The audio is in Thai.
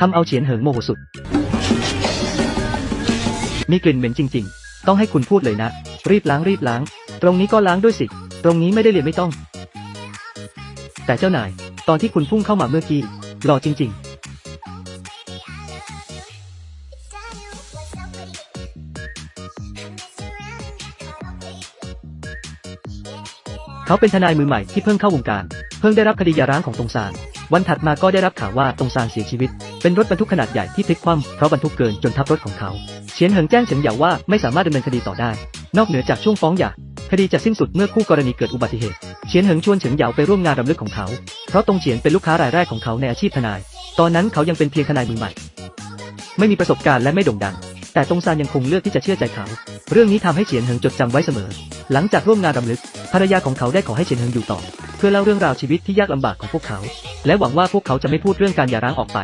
ทำเอาเฉียนเหิงโมโหสุด มีกลิ่นเหม็นจริง ๆ ต้องให้คุณพูดเลยนะ รีบล้างรีบล้าง ตรงนี้ก็ล้างด้วยสิ ตรงนี้ไม่ได้เรียนไม่ต้อง แต่เจ้านาย ตอนที่คุณพุ่งเข้ามาเมื่อกี้หล่อจริง ๆเขาเป็นทนายมือใหม่ที่เพิ่งเข้าวงการ เพิ่งได้รับคดียาร้างของตงซาน วันถัดมาก็ได้รับข่าวว่าตงซานเสียชีวิต เป็นรถบรรทุกขนาดใหญ่ที่พลิกคว่ำเพราะบรรทุกเกินจนทับรถของเขา เฉียนเหิงแจ้งเฉินเหยาว่าไม่สามารถดำเนินคดีต่อได้ นอกเหนือจากช่วงฟ้องหย่าคดีจะสิ้นสุดเมื่อคู่กรณีเกิดอุบัติเหตุ เฉียนเหิงชวนเฉินเหยาไปร่วมงานรำลึกของเขา เพราะตงเฉียนเป็นลูกค้ารายแรกของเขาในอาชีพทนาย ตอนนั้นเขายังเป็นเพียงทนายมือใหม่ ไม่มีประสบการณ์และไม่โด่งดัง แต่ตงซานยังคงเลือกที่จะเชื่อใจเขา เรื่องนี้ทำให้เฉียนเหิงจดจำไว้เสมอ หลังจากร่วมงานรำลึก ภรรยาของเขาได้ขอให้เฉียนเหิงอยู่ต่อ เพื่อเล่าเรื่องราวชีวิตที่ยากลำบากของพวกเขา และหวังว่าพวกเขาจะไม่พูดเรื่องการหย่าร้างออกไป